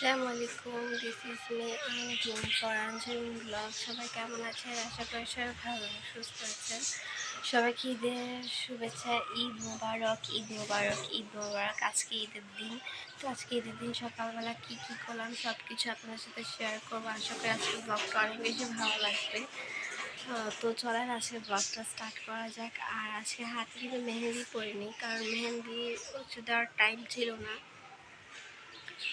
আসসালামু আলাইকুম this is me Anjum for Anjum blog. সবাই কেমন আছেন? আশা করি সবাই ভালো সুস্থ আছেন। সবাইকে ঈদের শুভেচ্ছা, ঈদ মোবারক ঈদ মোবারক ঈদ মোবারক, আজকে ঈদের দিন। তো আজকে ঈদের দিন সকালবেলা কী কী করলাম সব কিছু আপনার সাথে শেয়ার করব। আশা করি আজকে ব্লগটা অনেক বেশি ভালো লাগবে। তো চলেন আজকে ব্লগটা স্টার্ট করা যাক। আর আজকে হাতে কিন্তু মেহেন্দি পরিনি, কারণ মেহেন্দি হচ্ছে দেওয়ার টাইম ছিল না।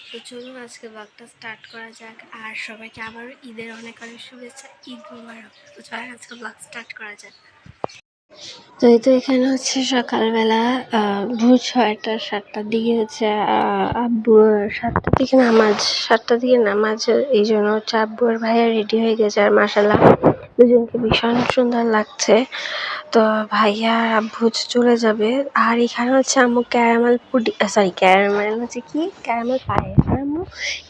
তো চলুন আজকে ব্লগটা স্টার্ট করা যাক। আর সবাইকে আবার ঈদের অনেক অনেক শুভেচ্ছা, ঈদ মুবারক। তো চলেন আজকে ব্লগ স্টার্ট করা যাক। তো এই তো এখানে হচ্ছে সকালবেলা ভোর ছয়টা, সাতটার দিকে হচ্ছে আব্বু সাতটার দিকে নামাজ, সাতটার দিকে নামাজ, এই জন্য হচ্ছে আব্বু আর ভাইয়া রেডি হয়ে গেছে। আর মাসাল্লাহ দুজনকে ভীষণ সুন্দর লাগছে। তো ভাইয়া, আব্বু চলে যাবে। আর এখানে হচ্ছে আম্মু ক্যারামেল পুডি সরি ক্যারামেল হচ্ছে কি? ক্যারামেল পায়েস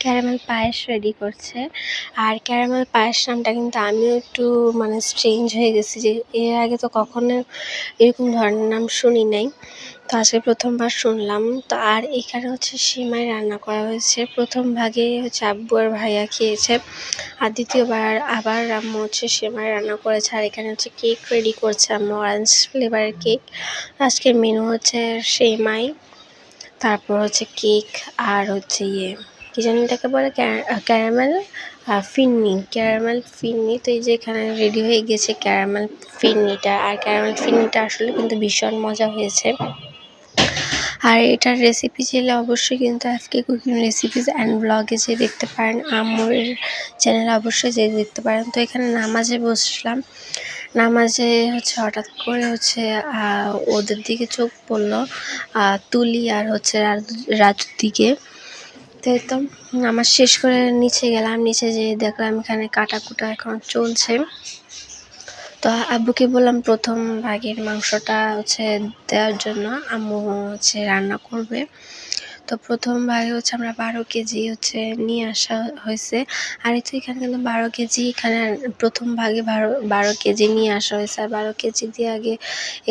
ক্যারামেল পায়েস রেডি করছে। আর ক্যারামেল পায়েস নামটা কিন্তু আমিও একটু মানে স্ট্রেঞ্জ হয়ে গেছি যে এর আগে তো কখনো এরকম ধরনের নাম শুনি নাই। তো আজকে প্রথমবার শুনলাম। তো আর এখানে হচ্ছে সিমাই রান্না করা হয়েছে। প্রথম ভাগে হচ্ছে আব্বু আর ভাইয়া খেয়েছে। আর দ্বিতীয়বার আবার আম্মু হচ্ছে সেমাই রান্না করেছে। আর এখানে হচ্ছে কেক রেডি করছে আম্মু অরেঞ্জ ফ্লেভারের কেক আজকের মেনু হচ্ছে সেমাই, তারপর হচ্ছে কেক আর হচ্ছে ইয়ে। কি জানি এটাকে বলে ক্যারামেল ফিন্নি ক্যারামেল ফিন্নি। তো এই যে এখানে রেডি হয়ে গেছে ক্যারামেল ফিন্নিটা। আর ক্যারামেল ফিন্নিটা আসলে কিন্তু ভীষণ মজা হয়েছে। আর এটার রেসিপি চাইলে অবশ্যই কিন্তু আজকে কুকিং রেসিপিস অ্যান্ড ব্লগে যে দেখতে পারেন আম্মুর চ্যানেলে অবশ্যই যে দেখতে পারেন। তো এখানে নামাজে বসলাম। নামাজে হচ্ছে হঠাৎ করে হচ্ছে ওদের দিকে চোখ পড়ল তুলি আর হচ্ছে রাজু- রাজুর দিকে। তো এই তো, আমার শেষ করে নিচে গেলাম, নিচে যেয়ে দেখলাম এখানে কাটা কুটা এখন চলছে। তো আব্বুকে বললাম প্রথম ভাগের মাংসটা হচ্ছে দেওয়ার জন্য, আম্মু হচ্ছে রান্না করবে। তো প্রথম ভাগে হচ্ছে আমরা বারো কেজি হচ্ছে নিয়ে আসা হয়েছে। আর এই তো এখানে কিন্তু বারো কেজি, এখানে প্রথম ভাগে বারো বারো কেজি নিয়ে আসা হয়েছে। আর বারো কেজি দিয়ে আগে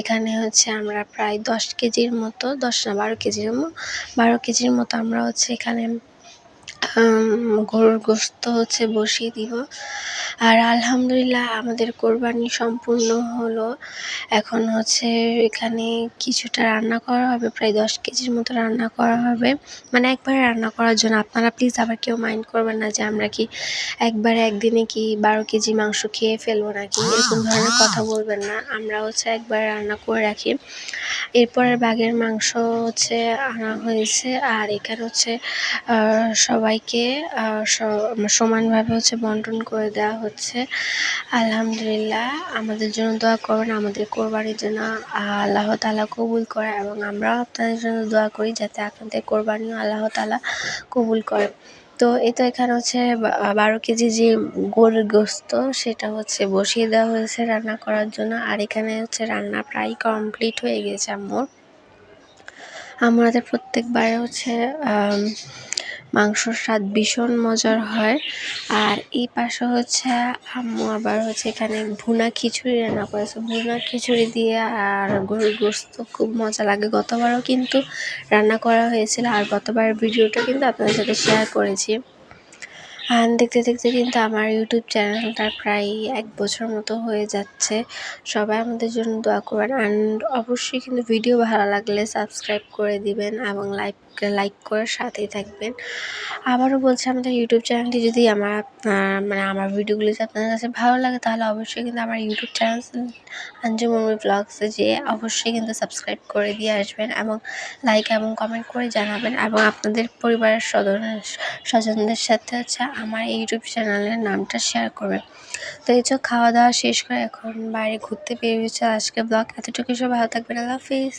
এখানে হচ্ছে আমরা প্রায় দশ কেজির মতো, দশ না, বারো কেজির বারো কেজির মতো আমরা হচ্ছে এখানে গরুর গোস্ত হচ্ছে বসিয়ে দিব। আর আলহামদুলিল্লাহ আমাদের কোরবানি সম্পূর্ণ হলো। এখন হচ্ছে এখানে কিছুটা রান্না করা হবে প্রায় দশ কেজির মতো রান্না করা হবে। মানে একবারে রান্না করার জন্য আপনারা প্লিজ আবার কেউ মাইন্ড করবেন না যে আমরা কি একবারে একদিনে কি বারো কেজি মাংস খেয়ে ফেলব নাকি? এরকম ধরনের কথা বলবেন না। আমরা হচ্ছে একবার রান্না করে রাখি। এরপরের বাঘের মাংস হচ্ছে আনা হয়েছে। আর এখানে হচ্ছে আহ, সবাইকে সমানভাবে হচ্ছে বন্টন করে দেওয়া হচ্ছে। আলহামদুলিল্লাহ, আমাদের জন্য দোয়া করবেন, আমাদের কোরবানির জন্য আল্লাহ তালা কবুল করে এবং আমরাও আপনাদের জন্য দোয়া করি যাতে আপনাদের কোরবানিও আল্লাহ তালা কবুল করে। তো তো এখানে হচ্ছে বারো কেজি যে গরুর গোস্ত, সেটা হচ্ছে বসিয়ে দেওয়া হয়েছে রান্না করার জন্য। আর এখানে হচ্ছে রান্না প্রায় কমপ্লিট হয়ে গেছে আম্মুর আমাদের প্রত্যেকবারে হচ্ছে মাংসর স্বাদ ভীষণ মজার হয়। আর এই পাশে হচ্ছে আম্মু আবার হচ্ছে এখানে ভুনা খিচুড়ি রান্না করেছে। ভুনা খিচুড়ি দিয়ে আর গরুর গোস্ত খুব মজা লাগে। গতবারও কিন্তু রান্না করা হয়েছিল আর গতবার ভিডিওটা কিন্তু আপনাদের সাথে শেয়ার করেছি। আর দেখতে দেখতে কিন্তু আমার ইউটিউব চ্যানেলটা প্রায় এক বছর মতো হয়ে যাচ্ছে। সবাই আমাদের জন্য দোয়া করবেন। অ্যান্ড অবশ্যই কিন্তু ভিডিও ভালো লাগলে সাবস্ক্রাইব করে দিবেন এবং লাইক লাইক করে সাথেই থাকবেন। আবারও বলছি, আমাদের ইউটিউব চ্যানেলটি যদি আমার মানে আমার ভিডিওগুলি যদি আপনাদের কাছে ভালো লাগে, তাহলে অবশ্যই কিন্তু আমার ইউটিউব চ্যানেল আঞ্জু মুমি ব্লগসে যেয়ে অবশ্যই কিন্তু সাবস্ক্রাইব করে দিয়ে আসবেন এবং লাইক এবং কমেন্ট করে জানাবেন এবং আপনাদের পরিবারের সদস্য স্বজনদের সাথে হচ্ছে আমার ইউটিউব চ্যানেলের নামটা শেয়ার করবেন। তো এই খাওয়া দাওয়া শেষ করে এখন বাইরে ঘুরতে বেরিয়েছে আজকে ব্লগ এতটুকু সব ভালো থাকবেন। আল্লাহ হাফিজ।